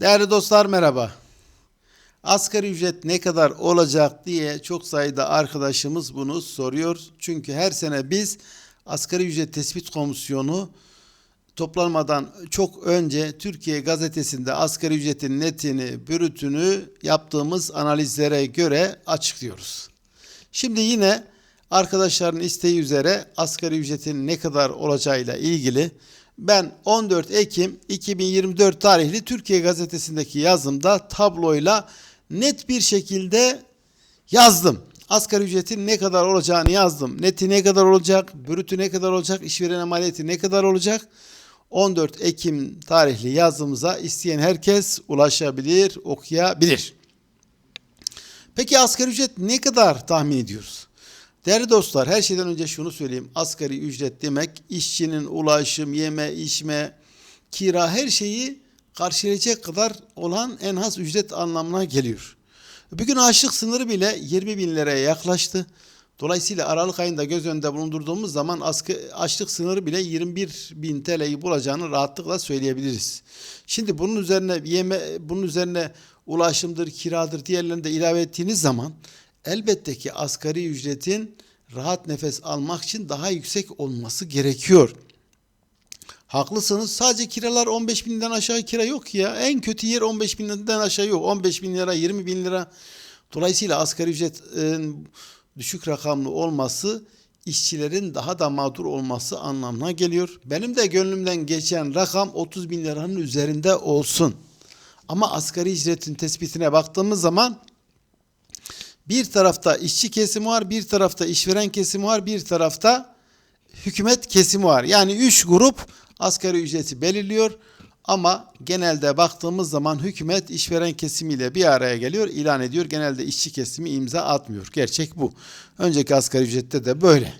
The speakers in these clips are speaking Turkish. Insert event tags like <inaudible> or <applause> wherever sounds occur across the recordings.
Değerli dostlar merhaba. Asgari ücret ne kadar olacak diye çok sayıda arkadaşımız bunu soruyor. Çünkü her sene biz asgari ücret tespit komisyonu toplanmadan çok önce Türkiye gazetesinde asgari ücretin netini, bürütünü yaptığımız analizlere göre açıklıyoruz. Şimdi yine arkadaşların isteği üzere asgari ücretin ne kadar olacağıyla ilgili ben 14 Ekim 2024 tarihli Türkiye gazetesindeki yazımda tabloyla net bir şekilde yazdım. Asgari ücretin ne kadar olacağını yazdım. Neti ne kadar olacak, bürütü ne kadar olacak, işveren maliyeti ne kadar olacak? 14 Ekim tarihli yazımıza isteyen herkes ulaşabilir, okuyabilir. Peki asgari ücret ne kadar tahmin ediyoruz? Değerli dostlar her şeyden önce şunu söyleyeyim. Asgari ücret demek işçinin ulaşım, yeme, içme, kira her şeyi karşılayacak kadar olan en az ücret anlamına geliyor. Bugün açlık sınırı bile 20 bin liraya yaklaştı. Dolayısıyla Aralık ayında göz önünde bulundurduğumuz zaman açlık sınırı bile 21 bin TL'yi bulacağını rahatlıkla söyleyebiliriz. Şimdi bunun üzerine yeme, bunun üzerine ulaşımdır, kiradır diğerlerini de ilave ettiğiniz zaman elbette ki asgari ücretin rahat nefes almak için daha yüksek olması gerekiyor. Haklısınız. Sadece kiralar 15 binden aşağı kira yok ya. En kötü yer 15 binden aşağı yok. 15 bin lira, 20 bin lira. Dolayısıyla asgari ücretin düşük rakamlı olması işçilerin daha da mağdur olması anlamına geliyor. Benim de gönlümden geçen rakam 30 bin liranın üzerinde olsun. Ama asgari ücretin tespitine baktığımız zaman bir tarafta işçi kesimi var, bir tarafta işveren kesimi var, bir tarafta hükümet kesimi var. Yani üç grup asgari ücreti belirliyor. Ama genelde baktığımız zaman hükümet işveren kesimiyle bir araya geliyor, ilan ediyor. Genelde işçi kesimi imza atmıyor. Gerçek bu. Önceki asgari ücrette de böyle.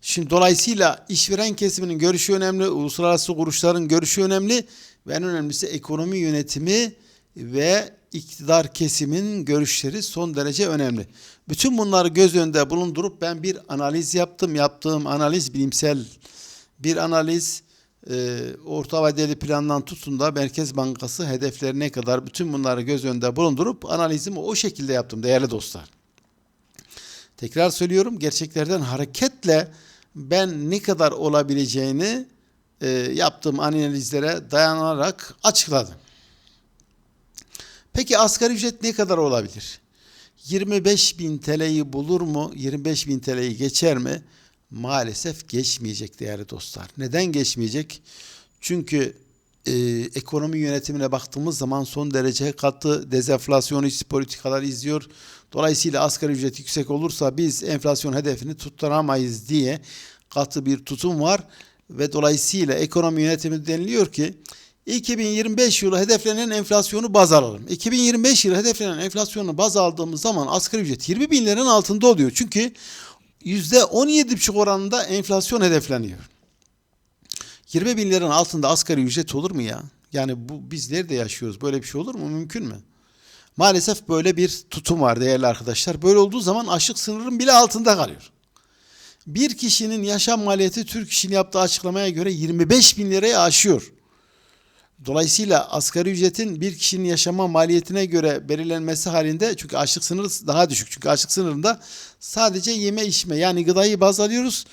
Şimdi dolayısıyla işveren kesiminin görüşü önemli, uluslararası kuruluşların görüşü önemli ve en önemlisi ekonomi yönetimi ve iktidar kesimin görüşleri son derece önemli. Bütün bunları göz önünde bulundurup ben bir analiz yaptım. Yaptığım analiz bilimsel bir analiz. E, orta vadeli plandan tutun da Merkez Bankası hedeflerine kadar bütün bunları göz önünde bulundurup analizimi o şekilde yaptım değerli dostlar. Tekrar söylüyorum gerçeklerden hareketle ben ne kadar olabileceğini e, yaptığım analizlere dayanarak açıkladım. Peki asgari ücret ne kadar olabilir? 25 bin TL'yi bulur mu? 25 bin TL'yi geçer mi? Maalesef geçmeyecek değerli dostlar. Neden geçmeyecek? Çünkü e, ekonomi yönetimine baktığımız zaman son derece katı dezenflasyonist politikalar izliyor. Dolayısıyla asgari ücret yüksek olursa biz enflasyon hedefini tutturamayız diye katı bir tutum var. Ve dolayısıyla ekonomi yönetimi deniliyor ki 2025 yılı hedeflenen enflasyonu baz alalım. 2025 yılı hedeflenen enflasyonu baz aldığımız zaman asgari ücret 20 bin liranın altında oluyor. Çünkü %17,5 oranında enflasyon hedefleniyor. 20 bin liranın altında asgari ücret olur mu ya? Yani bu biz nerede yaşıyoruz? Böyle bir şey olur mu? Mümkün mü? Maalesef böyle bir tutum var değerli arkadaşlar. Böyle olduğu zaman açlık sınırın bile altında kalıyor. Bir kişinin yaşam maliyeti Türk işini yaptığı açıklamaya göre 25 bin liraya aşıyor. Dolayısıyla asgari ücretin bir kişinin yaşama maliyetine göre belirlenmesi halinde çünkü açlık sınırı daha düşük. Çünkü açlık sınırında sadece yeme içme yani gıdayı baz alıyoruz.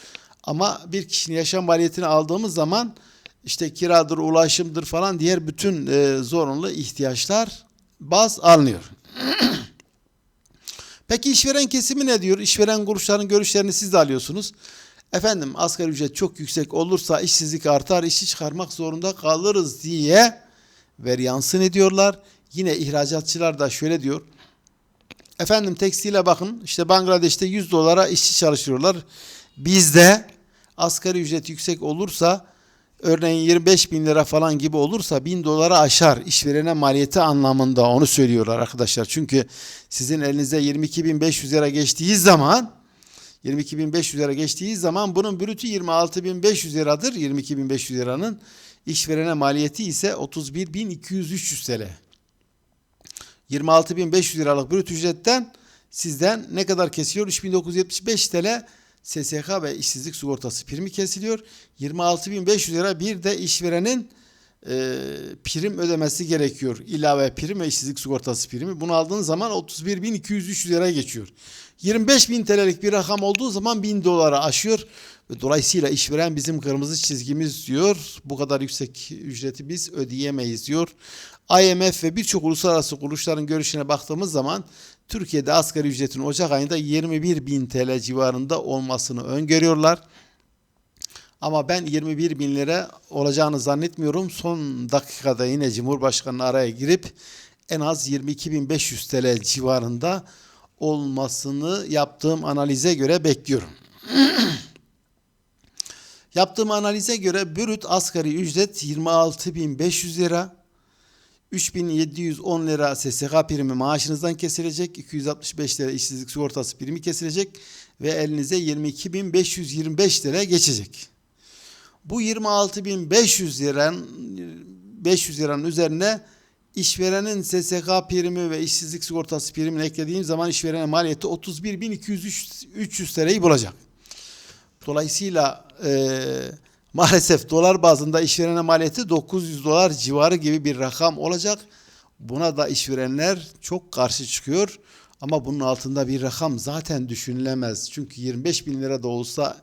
Ama bir kişinin yaşam maliyetini aldığımız zaman işte kiradır, ulaşımdır falan diğer bütün e, zorunlu ihtiyaçlar baz alınıyor. <clears throat> Peki işveren kesimi ne diyor? İşveren kuruluşların görüşlerini siz de alıyorsunuz. Efendim asgari ücret çok yüksek olursa işsizlik artar, işi çıkarmak zorunda kalırız diye veryansın ediyorlar. Yine ihracatçılar da şöyle diyor. Efendim tekstile bakın işte Bangladeş'te 100 dolara işçi çalıştırıyorlar. Bizde asgari ücret yüksek olursa örneğin 25 bin lira falan gibi olursa 1000 dolara aşar işverene maliyeti anlamında onu söylüyorlar arkadaşlar. Çünkü sizin elinize 22.500 lira geçtiği zaman 22.500 lira geçtiği zaman bunun brütü 26.500 liradır. 22.500 liranın işverene maliyeti ise 31.200-300 TL. 26.500 liralık brüt ücretten sizden ne kadar kesiyor? 3975 TL SSK ve işsizlik sigortası primi kesiliyor. 26.500 lira bir de işverenin e, prim ödemesi gerekiyor. İlave prim ve işsizlik sigortası primi. Bunu aldığın zaman 31.203 liraya geçiyor. 25.000 TL'lik bir rakam olduğu zaman 1000 dolara aşıyor. Dolayısıyla işveren bizim kırmızı çizgimiz diyor. Bu kadar yüksek ücreti biz ödeyemeyiz diyor. IMF ve birçok uluslararası kuruluşların görüşüne baktığımız zaman Türkiye'de asgari ücretin Ocak ayında 21 bin TL civarında olmasını öngörüyorlar. Ama ben 21 bin lira olacağını zannetmiyorum. Son dakikada yine Cumhurbaşkanı araya girip en az 22.500 TL civarında olmasını yaptığım analize göre bekliyorum. <clears throat> Yaptığım analize göre brüt asgari ücret 26.500 lira. 3710 lira SSK primi maaşınızdan kesilecek. 265 lira işsizlik sigortası primi kesilecek. Ve elinize 22.525 lira geçecek. Bu 26.500 liranın 500 liranın üzerine işverenin SSK primi ve işsizlik sigortası primini eklediğim zaman işverene maliyeti 31.200 lirayı bulacak. Dolayısıyla e, maalesef dolar bazında işverene maliyeti 900 dolar civarı gibi bir rakam olacak. Buna da işverenler çok karşı çıkıyor. Ama bunun altında bir rakam zaten düşünülemez. Çünkü 25 bin lira da olsa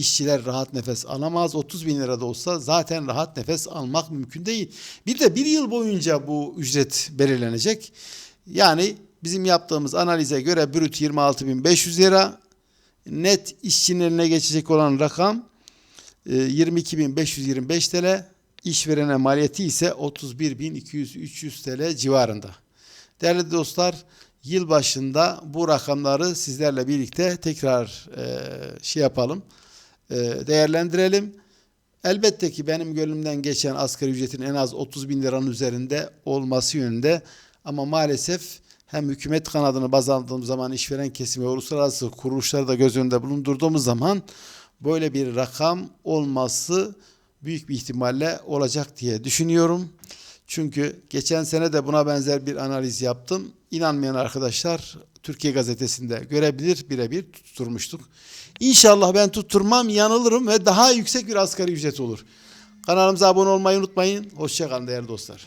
işçiler rahat nefes alamaz. 30 bin lira da olsa zaten rahat nefes almak mümkün değil. Bir de bir yıl boyunca bu ücret belirlenecek. Yani bizim yaptığımız analize göre brüt 26.500 lira, net işçinin eline geçecek olan rakam e, 22.525 TL, işverene maliyeti ise 31.200-300 TL civarında. Değerli dostlar, yıl başında bu rakamları sizlerle birlikte tekrar e, şey yapalım, e, değerlendirelim. Elbette ki benim gönlümden geçen asgari ücretin en az 30 bin liranın üzerinde olması yönünde ama maalesef hem hükümet kanadını baz aldığımız zaman işveren kesimi uluslararası kuruluşları da göz önünde bulundurduğumuz zaman böyle bir rakam olması büyük bir ihtimalle olacak diye düşünüyorum. Çünkü geçen sene de buna benzer bir analiz yaptım. İnanmayan arkadaşlar Türkiye Gazetesi'nde görebilir birebir tutturmuştuk. İnşallah ben tutturmam yanılırım ve daha yüksek bir asgari ücret olur. Kanalımıza abone olmayı unutmayın. Hoşçakalın değerli dostlar.